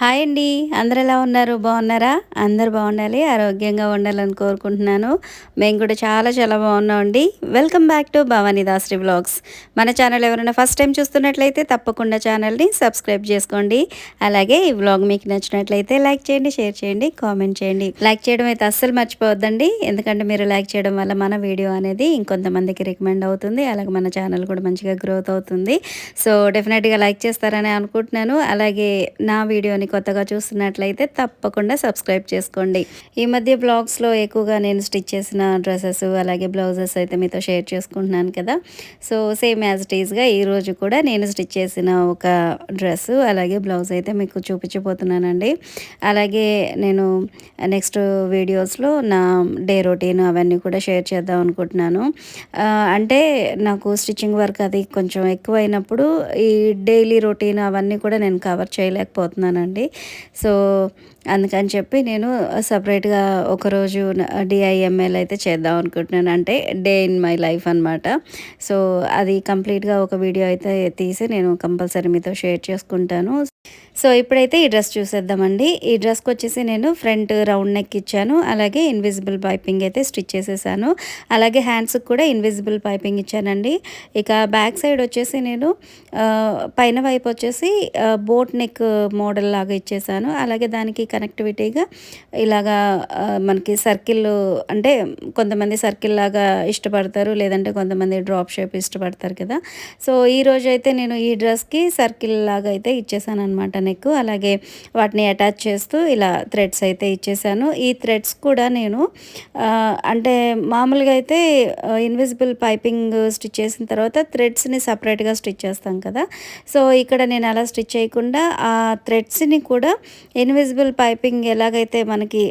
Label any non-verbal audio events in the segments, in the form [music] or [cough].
Hi అండి. అందరు ఎలా ఉన్నారు? బాగున్నారా? అందరు బాగుండాలి ఆరోగ్యంగా ఉండాలని కోరుకుంటున్నాను. మేము కూడా చాలా చాలా బాగున్నాం అండి. Welcome back to Bhavani Dasri blogs మన ఛానల్ ఎవరైనా ఫస్ట్ టైం చూస్తున్నట్లయితే తప్పకుండా ఛానల్ని సబ్స్క్రైబ్ చేసుకోండి. అలాగే ఈ బ్లాగ్ మీకు నచ్చినట్లయితే లైక్ చేయండి షేర్ చేయండి కామెంట్ చేయండి. లైక్ చేయడం అయితే అస్సలు మర్చిపోవద్దండి. ఎందుకంటే మీరు లైక్ చేయడం వల్ల మన వీడియో అనేది ఇంకొంతమందికి రికమెండ్ అవుతుంది. అలాగే మన ఛానల్ కూడా మంచిగా గ్రోత్ అవుతుంది. సో డెఫినెట్గా లైక్ చేస్తారని అనుకుంటున్నాను. అలాగే నా వీడియోని కొత్తగా చూస్తున్నట్లయితే తప్పకుండా సబ్స్క్రైబ్ చేసుకోండి. ఈ మధ్య బ్లాగ్స్లో ఎక్కువగా నేను స్టిచ్ చేసిన డ్రెస్సెస్ అలాగే బ్లౌజెస్ అయితే మీతో షేర్ చేసుకుంటున్నాను కదా. సో సేమ్ యాజ్ ఇట్ ఈస్గా ఈరోజు కూడా నేను స్టిచ్ చేసిన ఒక డ్రెస్ అలాగే బ్లౌజ్ అయితే మీకు చూపించబోతున్నానండి. అలాగే నేను నెక్స్ట్ వీడియోస్లో నా డే రొటీన్ అవన్నీ కూడా షేర్ చేద్దాం అనుకుంటున్నాను. అంటే నాకు స్టిచ్చింగ్ వర్క్ అది కొంచెం ఎక్కువైనప్పుడు ఈ డైలీ రొటీన్ అవన్నీ కూడా నేను కవర్ చేయలేకపోతున్నానండి. అండి సో అందుకని చెప్పి నేను సపరేట్గా ఒకరోజు డిఐఎంఎల్ అయితే చేద్దాం అనుకుంటున్నాను. అంటే డే ఇన్ మై లైఫ్ అనమాట సో అది కంప్లీట్గా ఒక వీడియో అయితే తీసి నేను కంపల్సరీ మీతో షేర్ చేసుకుంటాను. సో ఇప్పుడైతే ఈ డ్రెస్ చూసేద్దామండి. ఈ డ్రెస్కి వచ్చేసి నేను ఫ్రంట్ రౌండ్ నెక్ ఇచ్చాను. అలాగే ఇన్విజిబుల్ పైపింగ్ అయితే స్టిచ్ చేసేసాను. అలాగే హ్యాండ్స్కి కూడా ఇన్విజిబుల్ పైపింగ్ ఇచ్చానండి. ఇక బ్యాక్ సైడ్ వచ్చేసి నేను పైన వైపు వచ్చేసి బోట్ నెక్ మోడల్ లాగా ఇచ్చేసాను. అలాగే దానికి కనెక్టివిటీగా ఇలాగా మనకి సర్కిల్ అంటే కొంతమంది సర్కిల్ లాగా ఇష్టపడతారు. లేదంటే కొంతమంది డ్రాప్ షేప్ ఇష్టపడతారు కదా. సో ఈ రోజు అయితే నేను ఈ డ్రెస్కి సర్కిల్ లాగా అయితే ఇచ్చేసాను అనమాట నెక్. అలాగే వాటిని అటాచ్ చేస్తూ ఇలా థ్రెడ్స్ అయితే ఇచ్చేసాను. ఈ థ్రెడ్స్ కూడా నేను అంటే మామూలుగా అయితే ఇన్విజిబుల్ పైపింగ్ స్టిచ్ చేసిన తర్వాత థ్రెడ్స్ని సపరేట్గా స్టిచ్ చేస్తాం కదా. సో ఇక్కడ నేను అలా స్టిచ్ చేయకుండా ఆ థ్రెడ్స్ని కూడా ఇన్విజిబుల్ పైపింగ్ ఎలాగైతే మనకి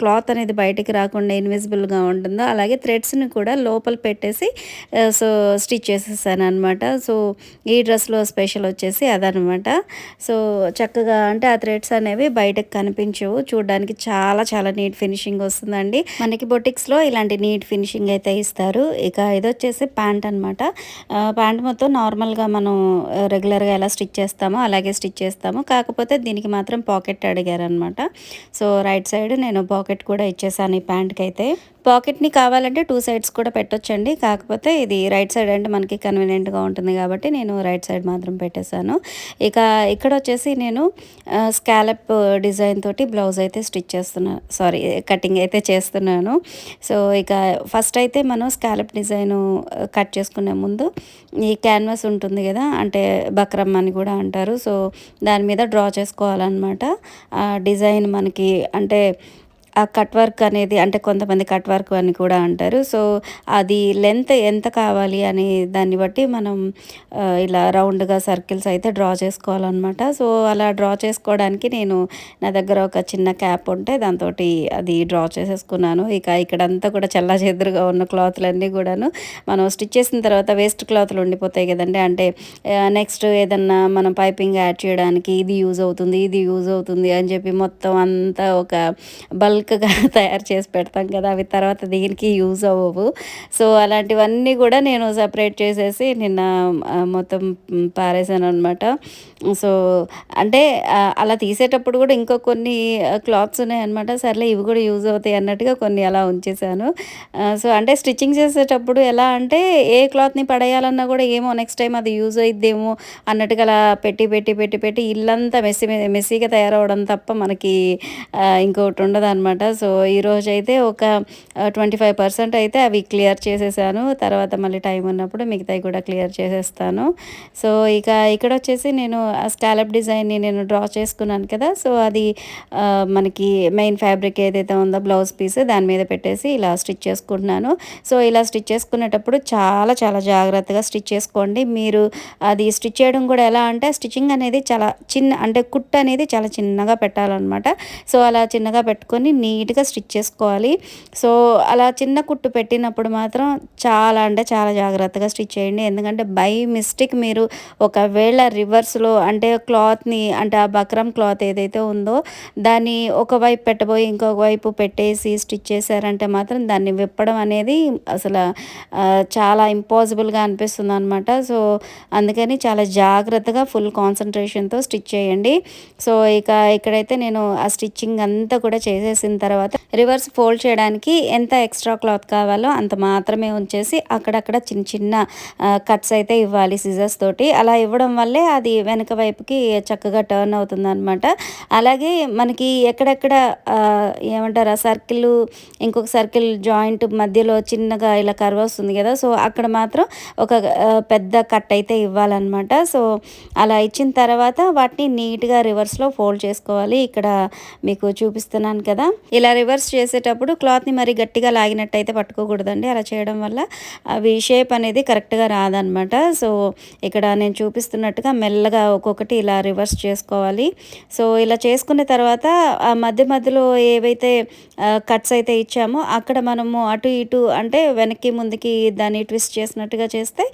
క్లాత్ అనేది బయటికి రాకుండా ఇన్విజిబుల్గా ఉంటుందో అలాగే థ్రెడ్స్ని కూడా లోపల పెట్టేసి సో స్టిచ్ చేసేసాను అనమాట. సో ఈ డ్రెస్లో స్పెషల్ వచ్చేసి అదనమాట. సో చక్కగా అంటే ఆ థ్రెడ్స్ అనేవి బయటకు కనిపించవు. చూడడానికి చాలా చాలా నీట్ ఫినిషింగ్ వస్తుందండి. మనకి బొటిక్స్లో ఇలాంటి నీట్ ఫినిషింగ్ అయితే ఇస్తారు. ఇక ఇది వచ్చేసి ప్యాంట్ అనమాట ప్యాంట్ మొత్తం నార్మల్గా మనం రెగ్యులర్గా ఎలా స్టిచ్ చేస్తామో అలాగే స్టిచ్ చేస్తాము. కాకపోతే దీనికి మాత్రం పాకెట్ అడిగారనమాట సో రైట్ సైడ్ నేను పాకెట్ కూడా ఇచ్చేసాను ఈ ప్యాంట్కి అయితే పాకెట్ని కావాలంటే టూ సైడ్స్ కూడా పెట్టొచ్చండి. కాకపోతే ఇది రైట్ సైడ్ అంటే మనకి కన్వీనియంట్గా ఉంటుంది కాబట్టి నేను రైట్ సైడ్ మాత్రం పెట్టేశాను. ఇక ఇక్కడ వచ్చేసి నేను స్కాలప్ డిజైన్ తోటి బ్లౌజ్ అయితే స్టిచ్ చేస్తున్నాను సారీ కటింగ్ అయితే చేస్తున్నాను. సో ఇక ఫస్ట్ అయితే మనం స్కాలప్ డిజైన్ కట్ చేసుకునే ముందు ఈ క్యాన్వాస్ ఉంటుంది కదా అంటే బక్రమ్ అని కూడా అంటారు. సో దాని మీద డ్రా చేసుకోవాలన్నమాట. డిజైన్ మనకి అంటే కట్ వర్క్ అనేది అంటే కొంతమంది కట్ వర్క్ అని కూడా అంటారు. సో అది లెంత్ ఎంత కావాలి అని దాన్ని బట్టి మనం ఇలా రౌండ్గా సర్కిల్స్ అయితే డ్రా చేసుకోవాలన్నమాట. సో అలా డ్రా చేసుకోవడానికి నేను నా దగ్గర ఒక చిన్న క్యాప్ ఉంటే దాంతో అది డ్రా చేసేసుకున్నాను. ఇక ఇక్కడంతా కూడా చల్ల చెదురుగా ఉన్న క్లాత్లన్నీ కూడాను మనం స్టిచ్ చేసిన తర్వాత వేస్ట్ క్లాత్లు ఉండిపోతాయి కదండి. అంటే నెక్స్ట్ ఏదన్నా మనం పైపింగ్ యాడ్ చేయడానికి ఇది యూజ్ అవుతుంది ఇది యూజ్ అవుతుంది అని చెప్పి మొత్తం అంతా ఒక బల్క్ మిల్క్గా [laughs] తయారు చేసి పెడతాం కదా అవి తర్వాత దీనికి యూజ్ అవ్వవు. సో అలాంటివన్నీ కూడా నేను సపరేట్ చేసేసి నిన్న మొత్తం పారేసాను అనమాట సో అంటే అలా తీసేటప్పుడు కూడా ఇంకో కొన్ని క్లాత్స్ ఉన్నాయన్నమాట. సర్లే ఇవి కూడా యూజ్ అవుతాయి అన్నట్టుగా కొన్ని అలా ఉంచేసాను. సో అంటే స్టిచ్చింగ్ చేసేటప్పుడు ఎలా అంటే ఏ క్లాత్ని పడేయాలన్నా కూడా ఏమో నెక్స్ట్ టైం అది యూజ్ అయిద్దేమో అన్నట్టుగా అలా పెట్టి పెట్టి పెట్టి పెట్టి ఇల్లంతా మెస్సి మెస్సీగా తయారవడం తప్ప మనకి ఇంకొకటి ఉండదు అనమాట అనమాట. సో ఈరోజు అయితే ఒక ట్వంటీ ఫైవ్ పర్సెంట్ అయితే అవి క్లియర్ చేసేసాను. తర్వాత మళ్ళీ టైం ఉన్నప్పుడు మిగతాయి కూడా క్లియర్ చేసేస్తాను. సో ఇక ఇక్కడ వచ్చేసి నేను స్కాలప్ డిజైన్ని నేను డ్రా చేసుకున్నాను కదా సో అది మనకి మెయిన్ ఫ్యాబ్రిక్ ఏదైతే ఉందో బ్లౌజ్ పీస్ దాని మీద పెట్టేసి ఇలా స్టిచ్ చేసుకుంటున్నాను. సో ఇలా స్టిచ్ చేసుకునేటప్పుడు చాలా చాలా జాగ్రత్తగా స్టిచ్ చేసుకోండి. మీరు అది స్టిచ్ చేయడం కూడా ఎలా అంటే స్టిచ్చింగ్ అనేది చాలా చిన్న అంటే కుట్ అనేది చాలా చిన్నగా పెట్టాలన్నమాట. సో అలా చిన్నగా పెట్టుకొని నీట్గా స్టిచ్ చేసుకోవాలి. సో అలా చిన్న కుట్టు పెట్టినప్పుడు మాత్రం చాలా అంటే చాలా జాగ్రత్తగా స్టిచ్ చేయండి. ఎందుకంటే బై మిస్టేక్ మీరు ఒకవేళ రివర్స్లో అంటే క్లాత్ని అంటే ఆ బక్రం క్లాత్ ఏదైతే ఉందో దాన్ని ఒకవైపు పెట్టబోయి ఇంకొక వైపు పెట్టేసి స్టిచ్ చేశారంటే మాత్రం దాన్ని విప్పడం అనేది అసలు చాలా ఇంపాసిబుల్గా అనిపిస్తుంది అనమాట సో అందుకని చాలా జాగ్రత్తగా ఫుల్ కాన్సన్ట్రేషన్తో స్టిచ్ చేయండి. సో ఇక ఇక్కడైతే నేను ఆ స్టిచ్చింగ్ అంతా కూడా చేసేసింది చేసేసిన తర్వాత రివర్స్ ఫోల్డ్ చేయడానికి ఎంత ఎక్స్ట్రా క్లాత్ కావాలో అంత మాత్రమే ఉంచేసి అక్కడక్కడ చిన్న చిన్న కట్స్ అయితే ఇవ్వాలి సిజర్స్ తోటి. అలా ఇవ్వడం వల్లే అది వెనక వైపుకి చక్కగా టర్న్ అవుతుంది అనమాట అలాగే మనకి ఎక్కడెక్కడ ఏమంటారు ఆ సర్కిల్ ఇంకొక సర్కిల్ జాయింట్ మధ్యలో చిన్నగా ఇలా కర్వ్ వస్తుంది కదా సో అక్కడ మాత్రం ఒక పెద్ద కట్ అయితే ఇవ్వాలన్నమాట. సో అలా ఇచ్చిన తర్వాత వాటిని నీట్గా రివర్స్లో ఫోల్డ్ చేసుకోవాలి. ఇక్కడ మీకు చూపిస్తున్నాను కదా. ఇలా రివర్స్ చేసేటప్పుడు క్లాత్ని మరి గట్టిగా లాగినట్టయితే పట్టుకోకూడదండి. అలా చేయడం వల్ల అవి షేప్ అనేది కరెక్ట్గా రాదనమాట. సో ఇక్కడ నేను చూపిస్తున్నట్టుగా మెల్లగా ఒక్కొక్కటి ఇలా రివర్స్ చేసుకోవాలి. సో ఇలా చేసుకున్న తర్వాత ఆ మధ్య మధ్యలో ఏవైతే కట్స్ అయితే ఇచ్చామో అక్కడ మనము అటు ఇటు అంటే వెనక్కి ముందుకి దాన్ని ట్విస్ట్ చేసినట్టుగా చేస్తే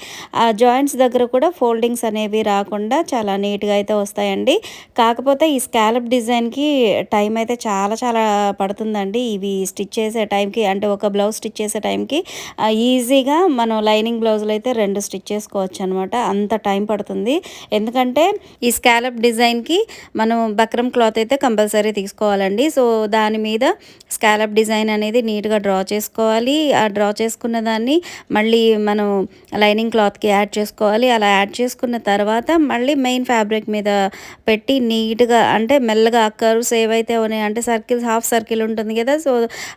ఆ జాయింట్స్ దగ్గర కూడా ఫోల్డింగ్స్ అనేవి రాకుండా చాలా నీట్గా అయితే వస్తాయండి. కాకపోతే ఈ స్కాలప్ డిజైన్కి టైం అయితే చాలా చాలా పడుతుందండి. ఇవి స్టిచ్ చేసే టైంకి అంటే ఒక బ్లౌజ్ స్టిచ్ చేసే టైంకి ఈజీగా మనం లైనింగ్ బ్లౌజులు అయితే రెండు స్టిచ్ చేసుకోవచ్చు అనమాట అంత టైం పడుతుంది. ఎందుకంటే ఈ స్కాలప్ డిజైన్కి మనం బక్రం క్లాత్ అయితే కంపల్సరీ తీసుకోవాలండి. సో దాని మీద స్కాలప్ డిజైన్ అనేది నీట్గా డ్రా చేసుకోవాలి. ఆ డ్రా చేసుకున్న దాన్ని మళ్ళీ మనం లైనింగ్ క్లాత్కి యాడ్ చేసుకోవాలి. అలా యాడ్ చేసుకున్న తర్వాత మళ్ళీ మెయిన్ ఫ్యాబ్రిక్ మీద పెట్టి నీట్గా అంటే మెల్లగా కర్వ్స్ ఏవైతే ఉన్నాయి అంటే సర్కిల్స్ హాఫ్ సర్కిల్ ఉంటుంది కదా సో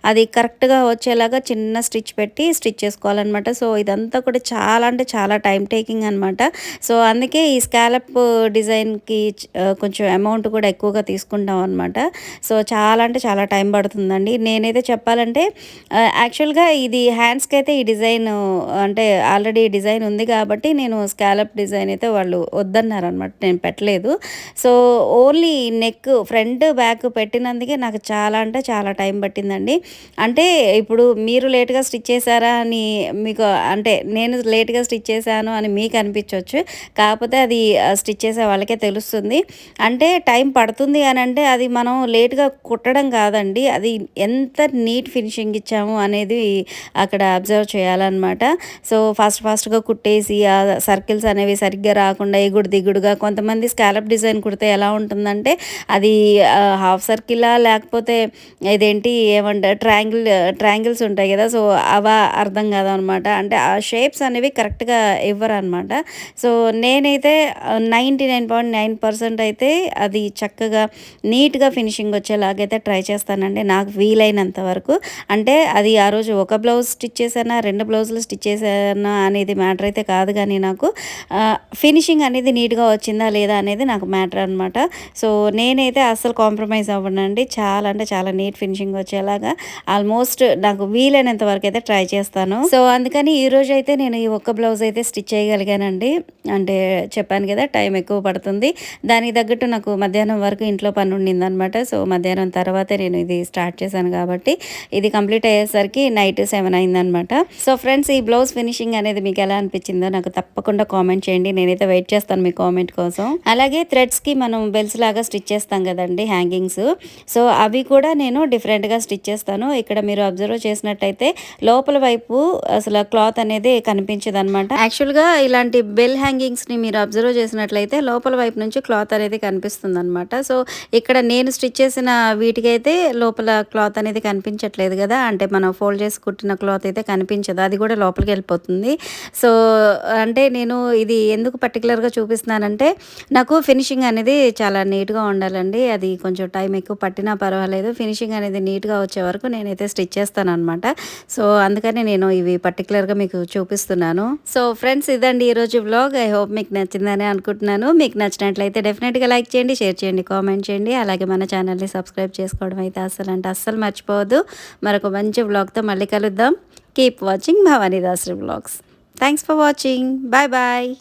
అది కరెక్ట్గా వచ్చేలాగా చిన్న స్టిచ్ పెట్టి స్టిచ్ చేసుకోవాలన్నమాట. సో ఇదంతా కూడా చాలా అంటే చాలా టైం టేకింగ్ అనమాట సో అందుకే ఈ స్కాలప్ డిజైన్కి కొంచెం అమౌంట్ కూడా ఎక్కువగా తీసుకుంటాం అనమాట సో చాలా అంటే చాలా టైం పడుతుందండి. నేనైతే చెప్పాలంటే యాక్చువల్గా ఇది హ్యాండ్స్కి అయితే ఈ డిజైన్ అంటే ఆల్రెడీ డిజైన్ ఉంది కాబట్టి నేను స్కాలప్ డిజైన్ అయితే వాళ్ళు వద్దన్నారు అనమాట నేను పెట్టలేదు. So only neck front back పెట్టినందుకే నాకు చాలా అంటే చాలా టైం పట్టిందండి. అంటే ఇప్పుడు మీరు లేట్గా స్టిచ్ చేశారా అని మీకు అంటే నేను లేట్గా స్టిచ్ చేశాను అని మీకు అనిపించవచ్చు కాకపోతే అది స్టిచ్ చేసే వాళ్ళకే తెలుస్తుంది. అంటే టైం పడుతుంది అని అంటే అది మనం లేట్గా కుట్టడం కాదండి. అది ఎంత నీట్ ఫినిషింగ్ ఇచ్చాము అనేది అక్కడ అబ్జర్వ్ చేయాలన్నమాట. సో ఫాస్ట్ ఫాస్ట్గా కుట్టేసి ఆ సర్కిల్స్ అనేవి సరిగ్గా రాకుండా ఎగుడు దిగుడుగా కొంతమంది స్కాలప్ డిజైన్ కుడితే ఎలా ఉంటుందంటే అది హాఫ్ సర్కిలా లేకపోతే ఇదేంటి ఏమంటారు ట్రయాంగిల్ ట్రయాంగిల్స్ ఉంటాయి కదా సో అవా అర్థం కాదనమాట. అంటే ఆ షేప్స్ అనేవి కరెక్ట్గా ఇవ్వరు అనమాట సో నేనైతే ninety nine point nine percent అయితే అది చక్కగా నీట్గా ఫినిషింగ్ వచ్చేలాగైతే ట్రై చేస్తానండి. నాకు వీలైనంత వరకు. అంటే అది ఆ రోజు ఒక బ్లౌజ్ స్టిచ్ చేశానా రెండు బ్లౌజులు స్టిచ్ చేశానా అనేది మ్యాటర్ అయితే కాదు కానీ నాకు ఫినిషింగ్ అనేది నీట్గా వచ్చిందా లేదా అనేది నాకు మ్యాటర్ అనమాట. సో నేనైతే అస్సలు కాంప్రమైజ్ అవ్వనండి. చాలా అంటే చాలా నీట్ ఫినిషింగ్ వచ్చేలాగా ఆల్మోస్ట్ నాకు వీలైనంత వరకు అయితే ట్రై చేస్తాను. సో అందుకని ఈ రోజు అయితే నేను ఈ ఒక్క బ్లౌజ్ అయితే స్టిచ్ చేయగలిగానండి. అంటే చెప్పాను కదా టైం ఎక్కువ పడుతుంది. దానికి తగ్గట్టు నాకు మధ్యాహ్నం వరకు ఇంట్లో పని ఉండిందనమాట సో మధ్యాహ్నం తర్వాతే నేను ఇది స్టార్ట్ చేశాను కాబట్టి ఇది కంప్లీట్ అయ్యేసరికి నైట్ సెవెన్ అయిందనమాట సో ఫ్రెండ్స్ ఈ బ్లౌజ్ ఫినిషింగ్ అనేది మీకు ఎలా అనిపించిందో నాకు తప్పకుండా కామెంట్ చేయండి. నేనైతే వెయిట్ చేస్తాను మీ కామెంట్ కోసం. అలాగే థ్రెడ్స్కి మనం బెల్స్ లాగా స్టిచ్ చేస్తాం కదండి హ్యాంగింగ్స్ సో అవి కూడా నేను డిఫరెంట్గా స్టిచ్ చేస్తాను. ఇక్కడ మీరు అబ్జర్వ్ చేసినట్టయితే లోపల వైపు అసలు క్లాత్ అనేది కనిపించదు అనమాట యాక్చువల్గా ఇలాంటి బెల్ హ్యాంగింగ్స్ని మీరు అబ్జర్వ్ చేసినట్లయితే లోపల వైపు నుంచి క్లాత్ అనేది కనిపిస్తుంది అనమాట సో ఇక్కడ నేను స్టిచ్ చేసిన వీటికైతే లోపల క్లాత్ అనేది కనిపించట్లేదు కదా. అంటే మనం ఫోల్డ్ చేసి కుట్టిన క్లాత్ అయితే కనిపించదు. అది కూడా లోపలికి వెళ్ళిపోతుంది. సో అంటే నేను ఇది ఎందుకు పర్టికులర్గా చూపిస్తున్నానంటే నాకు ఫినిషింగ్ అనేది చాలా నీట్గా ఉండాలండి. అది కొంచెం టైం ఎక్కువ పట్టినా పర్వాలేదు. ఫినిషింగ్ అనేది నీట్గా వచ్చే వరకు నేనైతే స్టిచ్ చేస్తాను అనమాట సో అందుకని నేను ఇవి పర్టికులర్గా మీకు చూపిస్తున్నాను. సో ఫ్రెండ్స్ ఇదండి ఈరోజు వ్లాగ్. ఐ హోప్ మీకు నచ్చిందని అనుకుంటున్నాను. మీకు నచ్చినట్లయితే డెఫినెట్గా లైక్ చేయండి షేర్ చేయండి కామెంట్ చేయండి. అలాగే మన ఛానల్ని సబ్స్క్రైబ్ చేసుకోవడం అయితే అసలు అంటే అస్సలు మర్చిపోవద్దు. మరొక మంచి వ్లాగ్తో మళ్ళీ కలుద్దాం. Keep watching Bhavani Dasri vlogs. Thanks for watching. Bye bye.